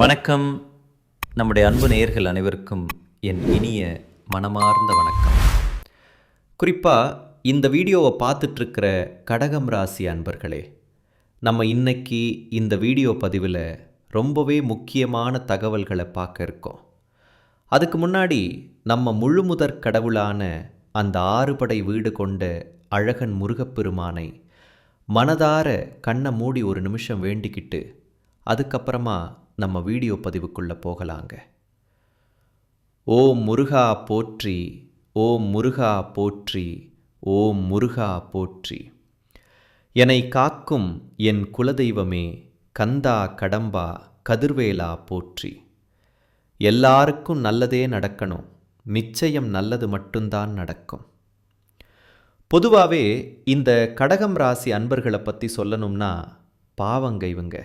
வணக்கம். நம்முடைய அன்பு நேயர்கள் அனைவருக்கும் என் இனிய மனமார்ந்த வணக்கம். குறிப்பாக இந்த வீடியோவை பார்த்துட்ருக்கிற கடகம் ராசி அன்பர்களே நம்ம இன்னைக்கு இந்த வீடியோ பதிவில் ரொம்பவே முக்கியமான தகவல்களை பார்க்க இருக்கோம். அதுக்கு முன்னாடி நம்ம முழுமுதற் கடவுளான அந்த ஆறுபடை வீடு கொண்ட அழகன் முருகப்பெருமானை மனதார கண்ணை மூடி ஒரு நிமிஷம் வேண்டிக்கிட்டு அதுக்கப்புறமா நம்ம வீடியோ பதிவுக்குள்ளே போகலாங்க. ஓம் முருகா போற்றி ஓம் முருகா போற்றி ஓம் முருகா போற்றி. என்னை காக்கும் என் குலதெய்வமே கந்தா கடம்பா கதிர்வேலா போற்றி. எல்லாருக்கும் நல்லதே நடக்கணும் நிச்சயம் நல்லது மட்டும்தான் நடக்கும். பொதுவாகவே இந்த கடகம் ராசி அன்பர்களை பற்றி சொல்லணும்னா பாவங்க இவங்க.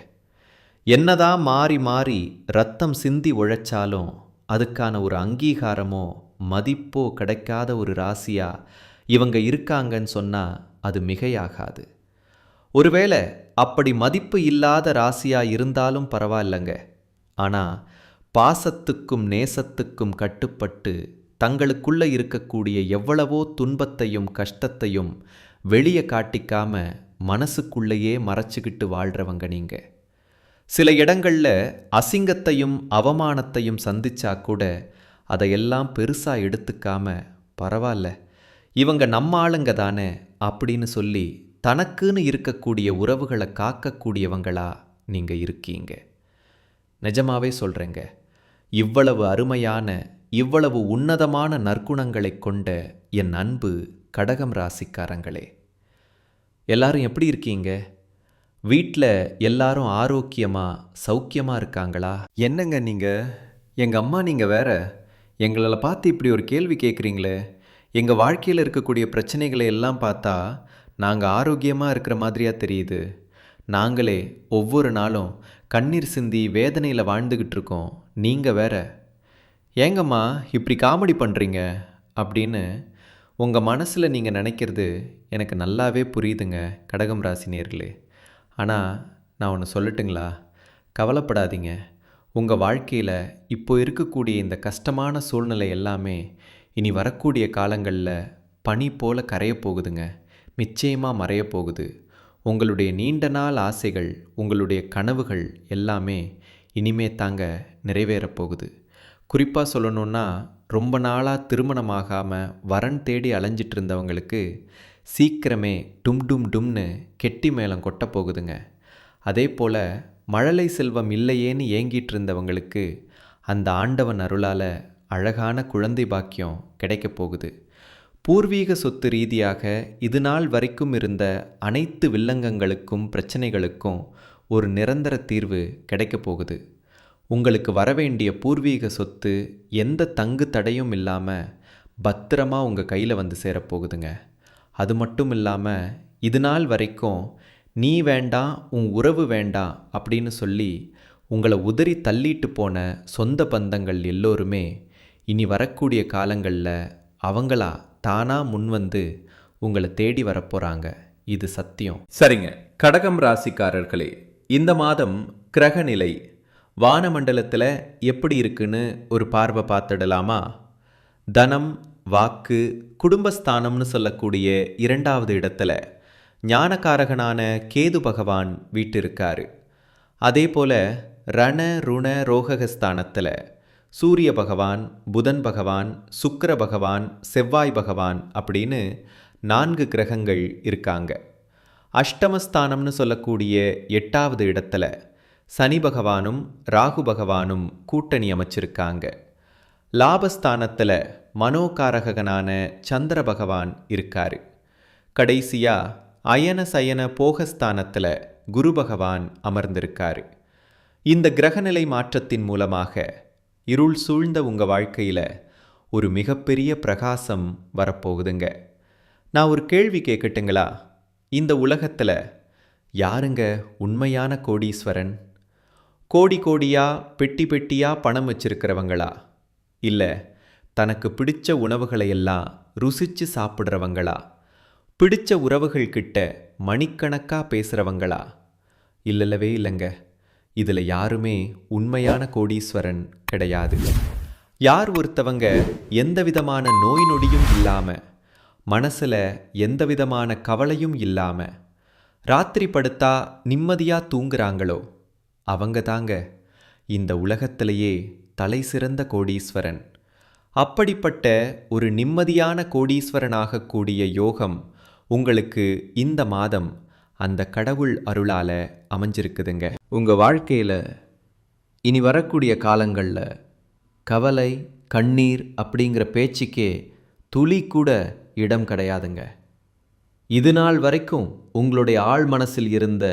என்னதான் மாறி மாறி ரத்தம் சிந்தி உழைச்சாலும் அதுக்கான ஒரு அங்கீகாரமோ மதிப்போ கிடைக்காத ஒரு ராசியா இவங்க இருக்காங்கன்னு சொன்னால் அது மிகையாகாது. ஒருவேளை அப்படி மதிப்பு இல்லாத ராசியா இருந்தாலும் பரவாயில்லைங்க. ஆனால் பாசத்துக்கும் நேசத்துக்கும் கட்டுப்பட்டு தங்களுக்குள்ள இருக்கக்கூடிய எவ்வளவோ துன்பத்தையும் கஷ்டத்தையும் வெளியே காட்டிக்காம மனசுக்குள்ளேயே மறைச்சிக்கிட்டு வாழ்கிறவங்க நீங்க. சில இடங்களில் அசிங்கத்தையும் அவமானத்தையும் சந்திச்சா கூட அதையெல்லாம் பெருசாக எடுத்துக்காம பரவாயில்ல இவங்க நம்ம ஆளுங்க தானே அப்படின்னு சொல்லி தனக்குன்னு இருக்கக்கூடிய உறவுகளை காக்கக்கூடியவங்களா நீங்கள் இருக்கீங்க. நிஜமாவே சொல்கிறேங்க இவ்வளவு அருமையான இவ்வளவு உன்னதமான நற்குணங்களைக் கொண்ட என் அன்பு கடகம் ராசிக்காரங்களே. எல்லாரும் எப்படி இருக்கீங்க? வீட்டில் எல்லாரும் ஆரோக்கியமாக சௌக்கியமாக இருக்காங்களா? என்னங்க நீங்கள் எங்கள் அம்மா நீங்கள் வேற? எங்களை பார்த்து இப்படி ஒரு கேள்வி கேட்குறீங்களே எங்கள் வாழ்க்கையில் இருக்கக்கூடிய பிரச்சனைகளை எல்லாம் பார்த்தா நாங்கள் ஆரோக்கியமாக இருக்கிற மாதிரியாக தெரியுது. நாங்களே ஒவ்வொரு நாளும் கண்ணீர் சிந்தி வேதனையில் வாழ்ந்துக்கிட்டு இருக்கோம். நீங்கள் வேற? ஏங்கம்மா இப்படி காமெடி பண்ணுறீங்க அப்படின்னு உங்கள் மனசில் நீங்கள் நினைக்கிறது எனக்கு நல்லாவே புரியுதுங்க கடகம் ராசி நேர்களே. ஆனால் நான் ஒன்று சொல்லட்டுங்களா? கவலைப்படாதீங்க. உங்கள் வாழ்க்கையில் இப்போ இருக்கக்கூடிய இந்த கஷ்டமான சூழ்நிலை எல்லாமே இனி வரக்கூடிய காலங்களில் பனி போல் கரையப்போகுதுங்க நிச்சயமாக மறையப் போகுது. உங்களுடைய நீண்ட நாள் ஆசைகள் உங்களுடைய கனவுகள் எல்லாமே இனிமே தாங்க நிறைவேறப் போகுது. குறிப்பாக சொல்லணுன்னா ரொம்ப நாளாக திருமணமாகாமல் வரன் தேடி அலைஞ்சிட்டு இருந்தவங்களுக்கு சீக்கிரமே டும் டும் டும்னு கெட்டி மேளம் கொட்ட போகுதுங்க. அதே போல் மழலை செல்வம் இல்லையேன்னு ஏங்கிட்டு இருந்தவங்களுக்கு அந்த ஆண்டவன் அருளால் அழகான குழந்தை பாக்கியம் கிடைக்கப் போகுது. பூர்வீக சொத்து ரீதியாக இது நாள் வரைக்கும் இருந்த அனைத்து வில்லங்கங்களுக்கும் பிரச்சனைகளுக்கும் ஒரு நிரந்தர தீர்வு கிடைக்கப் போகுது. உங்களுக்கு வரவேண்டிய பூர்வீக சொத்து எந்த தங்கு தடையும் இல்லாமல் பத்திரமா உங்கள் கையில் வந்து சேரப்போகுதுங்க அது மட்டும் இல்லாமல் இது நாள் வரைக்கும் நீ வேண்டாம் உன் உறவு வேண்டாம் அப்படின்னு சொல்லி உங்களை உதறி தள்ளிட்டு போன சொந்த பந்தங்கள் எல்லோருமே இனி வரக்கூடிய காலங்களில் அவங்களா தானாக முன்வந்து உங்களை தேடி வரப்போகிறாங்க இது சத்தியம். சரிங்க. கடகம் ராசிக்காரர்களே இந்த மாதம் கிரகநிலை வானமண்டலத்தில் எப்படி இருக்குன்னு ஒரு பார்வை பார்த்துடலாமா? தனம் வாக்கு குடும்பஸ்தானம்னு சொல்லக்கூடிய இரண்டாவது இடத்துல ஞானகாரகனான கேது பகவான் வீட்டிருக்காரு. அதே போல் ரண ருண ரோககஸ்தானத்தில் சூரிய பகவான் புதன் பகவான் சுக்கர பகவான் செவ்வாய் பகவான் அப்படின்னு நான்கு கிரகங்கள் இருக்காங்க. அஷ்டமஸ்தானம்னு சொல்லக்கூடிய எட்டாவது இடத்துல சனி பகவானும் ராகு பகவானும் கூட்டணி அமைச்சிருக்காங்க. லாபஸ்தானத்தில் மனோகாரகனான சந்திர பகவான் இருக்காரு. கடைசியா அயன சயன போகஸ்தானத்தில் குரு பகவான் அமர்ந்திருக்காரு. இந்த கிரகநிலை மாற்றத்தின் மூலமாக இருள் சூழ்ந்த உங்கள் வாழ்க்கையில் ஒரு மிகப்பெரிய பிரகாசம் வரப்போகுதுங்க. நான் ஒரு கேள்வி கேட்கட்டுங்களா இந்த உலகத்தில் யாருங்க உண்மையான கோடீஸ்வரன்? கோடி கோடியா பெட்டி பெட்டியா பணம் வச்சிருக்கிறவங்களா? இல்லை தனக்கு பிடிச்ச உணவுகளையெல்லாம் ருசிச்சு சாப்பிட்றவங்களா? பிடிச்ச உறவுகள் கிட்ட மணிக்கணக்காக பேசுகிறவங்களா இல்லல்லவே இல்லைங்க. இதில் யாருமே உண்மையான கோடீஸ்வரன் கிடையாது. யார் ஒருத்தவங்க எந்த விதமான நோய் நொடியும் இல்லாமல் மனசில் எந்த விதமான கவலையும் இல்லாமல் ராத்திரி படுத்தா நிம்மதியாக தூங்குறாங்களோ? அவங்க தாங்க இந்த உலகத்திலேயே தலை சிறந்த கோடீஸ்வரன். அப்படிப்பட்ட ஒரு நிம்மதியான கோடீஸ்வரனாகக்கூடிய யோகம் உங்களுக்கு இந்த மாதம் அந்த கடவுள் அருளால் அமைஞ்சிருக்குதுங்க. உங்கள் வாழ்க்கையில் இனி வரக்கூடிய காலங்களில் கவலை கண்ணீர் அப்படிங்கிற பேச்சுக்கே துளி கூட இடம் கிடையாதுங்க. இது நாள் வரைக்கும் உங்களுடைய ஆழ் மனசில் இருந்த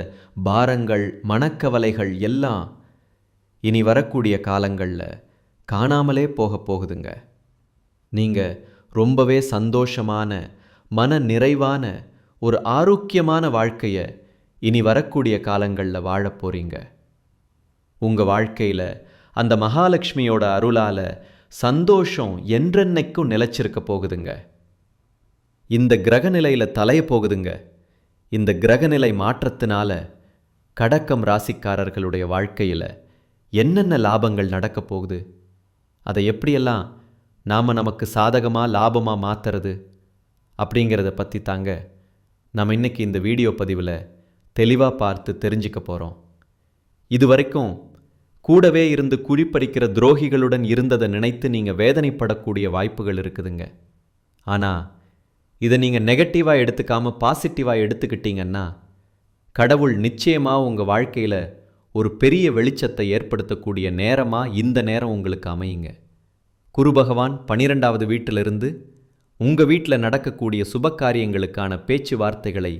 பாரங்கள் மனக்கவலைகள் எல்லாம் இனி வரக்கூடிய காலங்களில் காணாமலே போக போகுதுங்க. நீங்கள் ரொம்பவே சந்தோஷமான மன நிறைவான ஒரு ஆரோக்கியமான வாழ்க்கையை இனி வரக்கூடிய காலங்களில் வாழப் போகிறீங்க உங்கள் வாழ்க்கையில் அந்த மகாலட்சுமியோட அருளால் சந்தோஷம் என்றென்னைக்கும் நிலச்சிருக்க போகுதுங்க. இந்த கிரகநிலையில் தலைய போகுதுங்க. இந்த கிரகநிலை மாற்றத்தினால கடக்கம் ராசிக்காரர்களுடைய வாழ்க்கையில் என்னென்ன லாபங்கள் நடக்க போகுது? அதை எப்படியெல்லாம் நாம் நமக்கு சாதகமாக லாபமாக மாற்றுறது அப்படிங்கிறத பற்றி தாங்க நம்ம இன்றைக்கி இந்த வீடியோ பதிவில் தெளிவாக பார்த்து தெரிஞ்சுக்க போகிறோம் இது வரைக்கும் கூடவே இருந்து குழிப்பறிக்கிற துரோகிகளுடன் இருந்ததை நினைத்து நீங்கள் வேதனைப்படக்கூடிய வாய்ப்புகள் இருக்குதுங்க. ஆனால் இதை நீங்கள் நெகட்டிவாக எடுத்துக்காமல் பாசிட்டிவாக எடுத்துக்கிட்டீங்கன்னா கடவுள் நிச்சயமாக உங்கள் வாழ்க்கையில் ஒரு பெரிய வெளிச்சத்தை ஏற்படுத்தக்கூடிய நேரமாக இந்த நேரம் உங்களுக்கு அமையுங்க. குரு பகவான் பனிரெண்டாவது வீட்டிலிருந்து உங்கள் வீட்டில் நடக்கக்கூடிய சுப காரியங்களுக்கான பேச்சுவார்த்தைகளை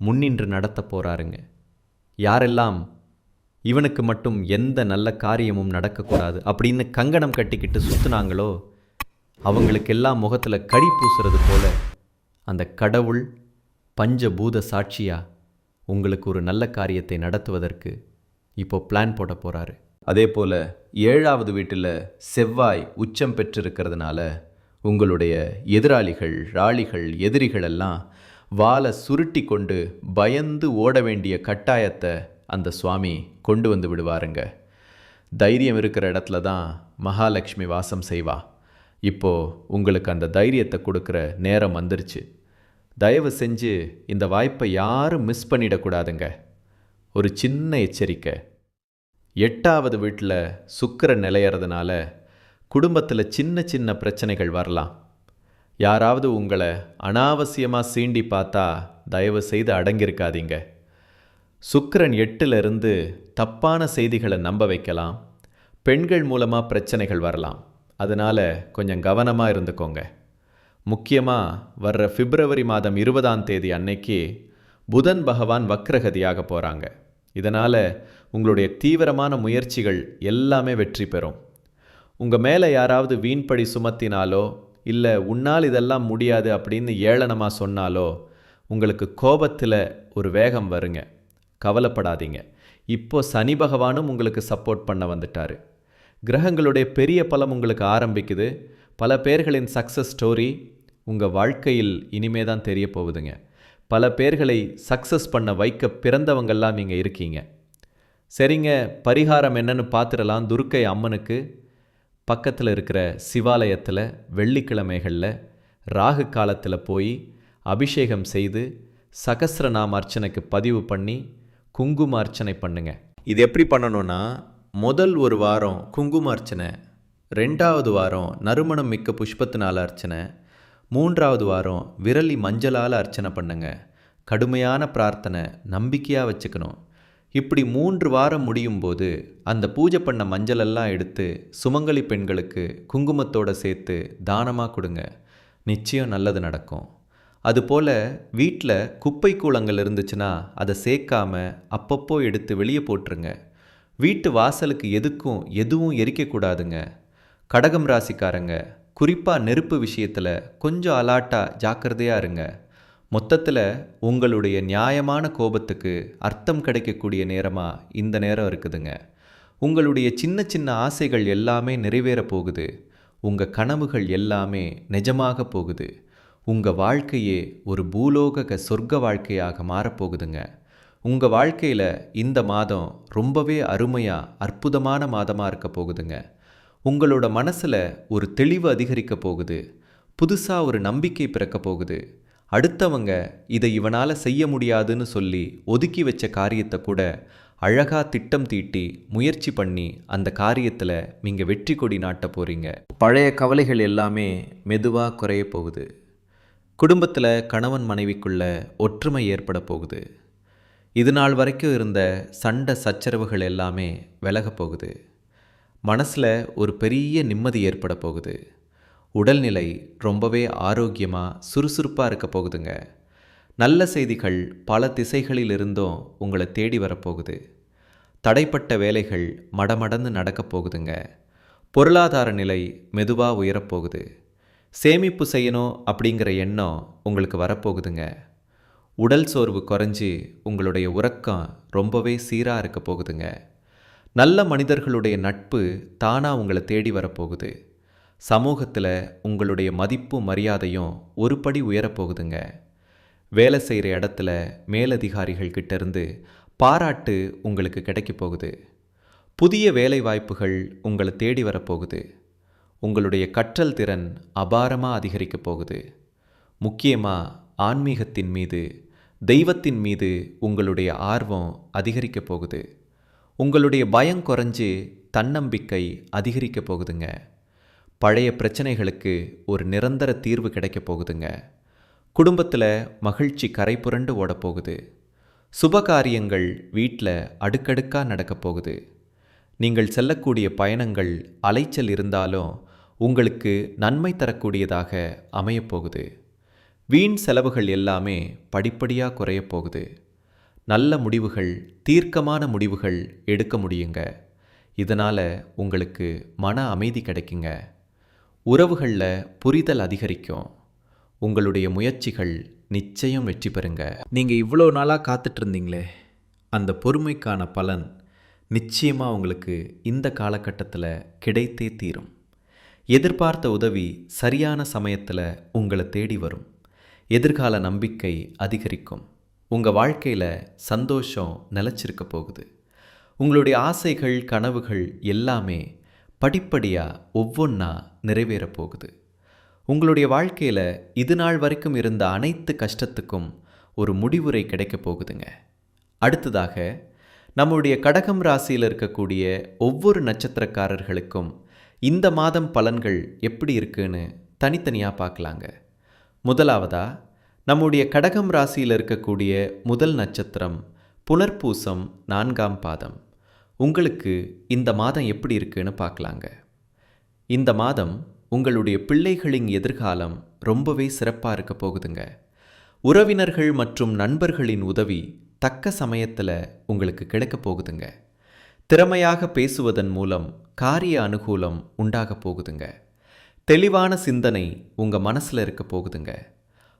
முன்னின்று நடத்த போகிறாருங்க யாரெல்லாம் இவனுக்கு மட்டும் எந்த நல்ல காரியமும் நடக்கக்கூடாது அப்படின்னு கங்கணம் கட்டிக்கிட்டு சுற்றுனாங்களோ அவங்களுக்கெல்லாம் முகத்தில் கறி பூசுறது போல அந்த கடவுள் பஞ்சபூத சாட்சியாக உங்களுக்கு ஒரு நல்ல காரியத்தை நடத்துவதற்கு இப்போ பிளான் போட போகிறாரு அதே போல் ஏழாவது வீட்டில் செவ்வாய் உச்சம் பெற்றிருக்கிறதுனால உங்களுடைய எதிராளிகள் ராளிகள் எதிரிகள் எல்லாம் வாலை சுருட்டி கொண்டு பயந்து ஓட வேண்டிய கட்டாயத்தை அந்த சுவாமி கொண்டு வந்து விடுவாருங்க. தைரியம் இருக்கிற இடத்துல தான் மகாலட்சுமி வாசம் செய்வா. இப்போது உங்களுக்கு அந்த தைரியத்தை கொடுக்குற நேரம் வந்துருச்சு. தயவு செஞ்சு இந்த வாய்ப்பை யாரும் மிஸ் பண்ணிடக்கூடாதுங்க. ஒரு சின்ன எச்சரிக்கை. எட்டாவது வீட்டில் சுக்கரன் நிலையறதுனால குடும்பத்தில் சின்ன சின்ன பிரச்சனைகள் வரலாம். யாராவது உங்களை அனாவசியமாக சீண்டி பார்த்தா தயவு செய்து அடங்கியிருக்காதீங்க. சுக்கரன் எட்டிலிருந்து தப்பான செய்திகளை நம்ப வைக்கலாம். பெண்கள் மூலமாக பிரச்சனைகள் வரலாம். அதனால் கொஞ்சம் கவனமாக இருந்துக்கோங்க. முக்கியமாக வர்ற பிப்ரவரி மாதம் இருபதாம் தேதி அன்னைக்கு புதன் பகவான் வக்ரகதியாக போகிறாங்க இதனால் உங்களுடைய தீவிரமான முயற்சிகள் எல்லாமே வெற்றி பெறும். உங்கள் மேலே யாராவது வீண்படி சுமத்தினாலோ இல்லை உன்னால் இதெல்லாம் முடியாது அப்படின்னு ஏளனமாக சொன்னாலோ உங்களுக்கு கோபத்தில் ஒரு வேகம் வருங்க. கவலைப்படாதீங்க. இப்போ சனி பகவானும் உங்களுக்கு சப்போர்ட் பண்ண வந்துட்டார். கிரகங்களுடைய பெரிய பலம் உங்களுக்கு ஆரம்பிக்குது. பல பேர்களின் சக்ஸஸ் ஸ்டோரி உங்கள் வாழ்க்கையில் இனிமே தான் தெரிய போகுதுங்க. பல பேர்களை சக்ஸஸ் பண்ண வைக்க பிறந்தவங்கெல்லாம் நீங்கள் இருக்கீங்க. சரிங்க பரிகாரம் என்னன்னு பார்த்துடலாம். துர்க்கை அம்மனுக்கு பக்கத்தில் இருக்கிற சிவாலயத்தில் வெள்ளிக்கிழமைகளில் ராகு காலத்தில் போய் அபிஷேகம் செய்து சகசிரநாம அர்ச்சனைக்கு பதிவு பண்ணி குங்கும அர்ச்சனை பண்ணுங்க. இது எப்படி பண்ணணும்னா முதல் ஒரு வாரம் குங்கும அர்ச்சனை ரெண்டாவது வாரம் நறுமணம் மிக்க புஷ்பத்தினால் அர்ச்சனை மூன்றாவது வாரம் விரலி மஞ்சளால் அர்ச்சனை பண்ணுங்க. கடுமையான பிரார்த்தனை நம்பிக்கையாக வச்சுக்கணும். இப்படி மூன்று வாரம் முடியும் போது அந்த பூஜை பண்ண மஞ்சளெல்லாம் எடுத்து சுமங்கலி பெண்களுக்கு குங்குமத்தோட சேர்த்து தானமாக கொடுங்க. நிச்சயம் நல்லது நடக்கும். அதுபோல் வீட்டில் குப்பை கூளங்கள் இருந்துச்சுன்னா அதை சேர்க்காம அப்பப்போ எடுத்து வெளியே போட்டுருங்க. வீட்டு வாசலுக்கு எதுக்கும் எதுவும் எரிக்கக்கூடாதுங்க. கடகம் ராசிக்காரங்க குறிப்பாக நெருப்பு விஷயத்தில் கொஞ்சம் அலாட்டாக ஜாக்கிரதையாக இருங்க. மொத்தத்தில் உங்களுடைய நியாயமான கோபத்துக்கு அர்த்தம் கிடைக்கக்கூடிய நேரமாக இந்த நேரம் இருக்குதுங்க. உங்களுடைய சின்ன சின்ன ஆசைகள் எல்லாமே நிறைவேற போகுது. உங்கள் கனவுகள் எல்லாமே நிஜமாக போகுது. உங்கள் வாழ்க்கையே ஒரு பூலோக சொர்க்க வாழ்க்கையாக மாறப்போகுதுங்க உங்கள் வாழ்க்கையில் இந்த மாதம் ரொம்பவே அருமையாக அற்புதமான மாதமாக இருக்க போகுதுங்க. உங்களோட மனசில் ஒரு தெளிவு அதிகரிக்க போகுது. புதுசாக ஒரு நம்பிக்கை பிறக்க போகுது. அடுத்தவங்க இதை இவனால் செய்ய முடியாதுன்னு சொல்லி ஒதுக்கி வச்ச காரியத்தை கூட அழகாக திட்டம் தீட்டி முயற்சி பண்ணி அந்த காரியத்தில் நீங்கள் வெற்றி கொடி நாட்ட போகிறீங்க பழைய கவலைகள் எல்லாமே மெதுவாக குறைய போகுது. குடும்பத்தில் கணவன் மனைவிக்குள்ள ஒற்றுமை ஏற்பட போகுது. இது நாள் வரைக்கும் இருந்த சண்டை சச்சரவுகள் எல்லாமே விலக போகுது. மனசில் ஒரு பெரிய நிம்மதி ஏற்பட போகுது. உடல்நிலை ரொம்பவே ஆரோக்கியமாக சுறுசுறுப்பாக இருக்க போகுதுங்க. நல்ல செய்திகள் பல திசைகளில் இருந்தும் உங்களை தேடி வரப்போகுது. தடைப்பட்ட வேலைகள் மடமடந்து நடக்கப் போகுதுங்க. பொருளாதார நிலை மெதுவாக உயரப்போகுது சேமிப்பு செய்யணும் அப்படிங்கிற எண்ணம் உங்களுக்கு வரப்போகுதுங்க. உடல் சோர்வு குறைஞ்சி உங்களுடைய உறக்கம் ரொம்பவே சீராக இருக்க போகுதுங்க. நல்ல மனிதர்களுடைய நட்பு தானாக உங்களை தேடி வரப்போகுது சமூகத்தில் உங்களுடைய மதிப்பும் மரியாதையும் ஒரு படி உயரப்போகுதுங்க. வேலை செய்கிற இடத்துல மேலதிகாரிகள் கிட்டேருந்து பாராட்டு உங்களுக்கு கிடைக்க போகுது. புதிய வேலை வாய்ப்புகள் உங்களை தேடி வரப்போகுது உங்களுடைய கற்றல் திறன் அபாரமாக அதிகரிக்க போகுது. முக்கியமாக ஆன்மீகத்தின் மீது தெய்வத்தின் மீது உங்களுடைய ஆர்வம் அதிகரிக்க போகுது. உங்களுடைய பயம் குறைஞ்சு தன்னம்பிக்கை அதிகரிக்க போகுதுங்க. பழைய பிரச்சனைகளுக்கு ஒரு நிரந்தர தீர்வு கிடைக்கப் போகுதுங்க. குடும்பத்தில் மகிழ்ச்சி கரை புரண்டு ஓடப்போகுது சுபகாரியங்கள் வீட்டில் அடுக்கடுக்காக நடக்கப் போகுது. நீங்கள் செல்லக்கூடிய பயணங்கள் அலைச்சல் இருந்தாலும் உங்களுக்கு நன்மை தரக்கூடியதாக அமையப்போகுது வீண் செலவுகள் எல்லாமே படிப்படியாக குறையப் போகுது. நல்ல முடிவுகள் தீர்க்கமான முடிவுகள் எடுக்க முடியுங்க. இதனால் உங்களுக்கு மன அமைதி கிடைக்குங்க. உறவுகளில் புரிதல் அதிகரிக்கும். உங்களுடைய முயற்சிகள் நிச்சயம் வெற்றி பெறுங்க. நீங்கள் இவ்வளோ நாளாக காத்துட்டு இருந்தீங்களே அந்த பொறுமைக்கான பலன் நிச்சயமாக உங்களுக்கு இந்த காலகட்டத்தில் கிடைத்தே தீரும். எதிர்பார்த்த உதவி சரியான சமயத்தில் உங்களை தேடி வரும். எதிர்கால நம்பிக்கை அதிகரிக்கும். உங்கள் வாழ்க்கையில் சந்தோஷம் நிலச்சிருக்க போகுது. உங்களுடைய ஆசைகள் கனவுகள் எல்லாமே படிப்படியாக ஒவ்வொன்றா நிறைவேறப் போகுது உங்களுடைய வாழ்க்கையில் இது நாள் வரைக்கும் இருந்த அனைத்து கஷ்டத்துக்கும் ஒரு முடிவுரை கிடைக்கப் போகுதுங்க. அடுத்ததாக நம்முடைய கடகம் ராசியில் இருக்கக்கூடிய ஒவ்வொரு நட்சத்திரக்காரர்களுக்கும் இந்த மாதம் பலன்கள் எப்படி இருக்குன்னு தனித்தனியாக பார்க்கலாங்க. முதலாவதா நம்முடைய கடகம் ராசியில் இருக்கக்கூடிய முதல் நட்சத்திரம் புனர்பூசம் நான்காம் பாதம். உங்களுக்கு இந்த மாதம் எப்படி இருக்குன்னு பார்க்கலாங்க. இந்த மாதம் உங்களுடைய பிள்ளைகளின் எதிர்காலம் ரொம்பவே சிறப்பாக இருக்க போகுதுங்க. உறவினர்கள் மற்றும் நண்பர்களின் உதவி தக்க சமயத்தில் உங்களுக்கு கிடைக்க போகுதுங்க. திறமையாக பேசுவதன் மூலம் காரிய அனுகூலம் உண்டாக போகுதுங்க. தெளிவான சிந்தனை உங்கள் மனசில் இருக்க போகுதுங்க.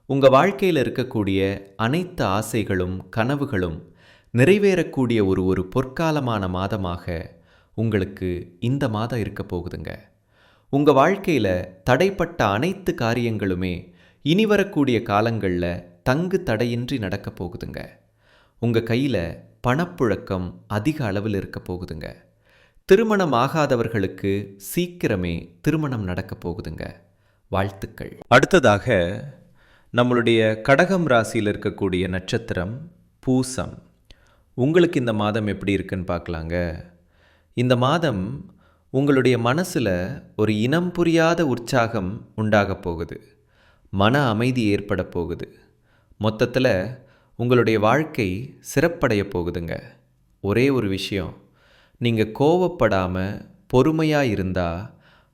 உங்கள் வாழ்க்கையில் இருக்கக்கூடிய அனைத்து ஆசைகளும் கனவுகளும் நிறைவேறக்கூடிய ஒரு ஒரு பொற்காலமான மாதமாக உங்களுக்கு இந்த மாதம் இருக்க போகுதுங்க. உங்கள் வாழ்க்கையில் தடைப்பட்ட அனைத்து காரியங்களுமே இனி வரக்கூடிய காலங்களில் தங்கு தடையின்றி நடக்க போகுதுங்க. உங்கள் கையில் பணப்புழக்கம் அதிக அளவில் இருக்க போகுதுங்க. திருமணம் ஆகாதவர்களுக்கு சீக்கிரமே திருமணம் நடக்க போகுதுங்க. வாழ்த்துக்கள். அடுத்ததாக நம்மளுடைய கடகம் ராசியில் இருக்கக்கூடிய நட்சத்திரம் பூசம். உங்களுக்கு இந்த மாதம் எப்படி இருக்குன்னு பார்க்கலாங்க. இந்த மாதம் உங்களுடைய மனசில் ஒரு இனம் புரியாத உற்சாகம் உண்டாக போகுது. மன அமைதி ஏற்பட போகுது. மொத்தத்தில் உங்களுடைய வாழ்க்கை சிறப்படைய போகுதுங்க. ஒரே ஒரு விஷயம் நீங்கள் கோவப்படாமல் பொறுமையாக இருந்தால்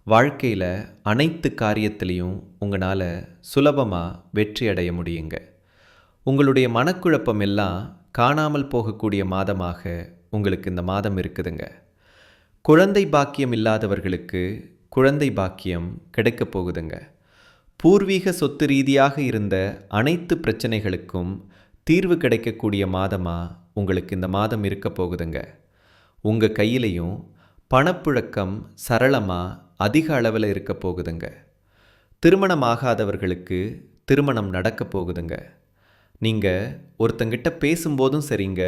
வாழ்க்கையில் அனைத்து காரியத்திலையும் உங்களால் சுலபமாக வெற்றி அடைய முடியுங்க. உங்களுடைய மனக்குழப்பம் எல்லாம் காணாமல் போகக்கூடிய மாதமாக உங்களுக்கு இந்த மாதம் இருக்குதுங்க. குழந்தை பாக்கியம் இல்லாதவர்களுக்கு குழந்தை பாக்கியம் கிடைக்கப் போகுதுங்க. பூர்வீக சொத்து ரீதியாக இருந்த அனைத்து பிரச்சனைகளுக்கும் தீர்வு கிடைக்கக்கூடிய மாதமாக உங்களுக்கு இந்த மாதம் இருக்க போகுதுங்க. உங்கள் கையிலையும் பணப்புழக்கம் சரளமாக அதிக அளவில் இருக்க போகுதுங்க. திருமணம் ஆகாதவர்களுக்கு திருமணம் நடக்க போகுதுங்க. நீங்கள் ஒருத்தங்கிட்ட பேசும்போதும் சரிங்க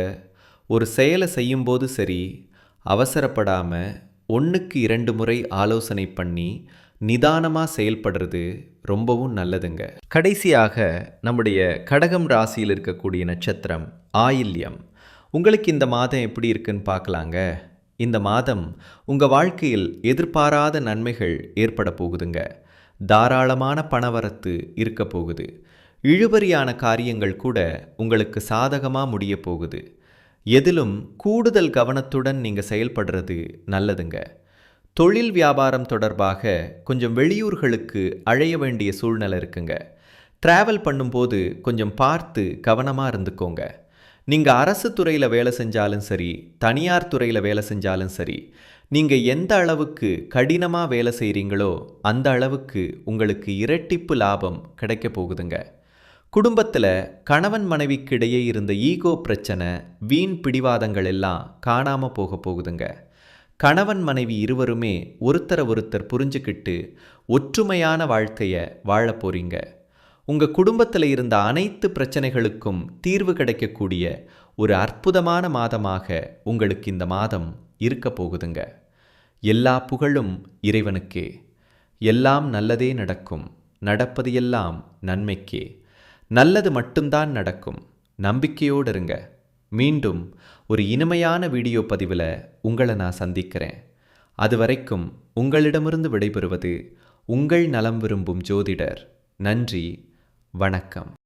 ஒரு செயலை செய்யும்போது சரி அவசரப்படாமல் ஒன்றுக்கு இரண்டு முறை ஆலோசனை பண்ணி நிதானமாக செயல்படுறது ரொம்பவும் நல்லதுங்க. கடைசியாக நம்முடைய கடகம் ராசியில் இருக்கக்கூடிய நட்சத்திரம் ஆயில்யம். உங்களுக்கு இந்த மாதம் எப்படி இருக்குன்னு பார்க்கலாங்க? இந்த மாதம் உங்கள் வாழ்க்கையில் எதிர்பாராத நன்மைகள் ஏற்பட போகுதுங்க. தாராளமான பணவரத்து இருக்க போகுது. இழுபறியான காரியங்கள் கூட உங்களுக்கு சாதகமாக முடிய போகுது. எதிலும் கூடுதல் கவனத்துடன் நீங்கள் செயல்படுறது நல்லதுங்க. தொழில் வியாபாரம் தொடர்பாக கொஞ்சம் வெளியூர்களுக்கு அழைய வேண்டிய சூழ்நிலை இருக்குங்க. ட்ராவல் பண்ணும்போது கொஞ்சம் பார்த்து கவனமாக இருந்துக்கோங்க. நீங்கள் அரசு துறையில் வேலை செஞ்சாலும் சரி தனியார் துறையில் வேலை செஞ்சாலும் சரி நீங்கள் எந்த அளவுக்கு கடினமாக வேலை செய்கிறீங்களோ அந்த அளவுக்கு உங்களுக்கு இரட்டிப்பு லாபம் கிடைக்க போகுதுங்க. குடும்பத்தில் கணவன் மனைவிக்கிடையே இருந்த ஈகோ பிரச்சனை வீண் பிடிவாதங்கள் எல்லாம் காணாமல் போக போகுதுங்க. கணவன் மனைவி இருவருமே ஒருத்தரை ஒருத்தர் புரிஞ்சுக்கிட்டு ஒற்றுமையான வாழ்க்கையை வாழ போறீங்க. உங்கள் குடும்பத்தில் இருந்த அனைத்து பிரச்சனைகளுக்கும் தீர்வு கிடைக்கக்கூடிய ஒரு அற்புதமான மாதமாக உங்களுக்கு இந்த மாதம் இருக்க போகுதுங்க. எல்லா புகழும் இறைவனுக்கே. எல்லாம் நல்லதே நடக்கும். நடப்பது எல்லாம் நன்மைக்கே. நல்லது மட்டும்தான் நடக்கும். நம்பிக்கையோடு இருங்க மீண்டும் ஒரு இனிமையான வீடியோ பதிவில் உங்களை நான் சந்திக்கிறேன். அது வரைக்கும் உங்களிடமிருந்து விடைபெறுவது உங்கள் நலம் விரும்பும் ஜோதிடர். நன்றி. வணக்கம்.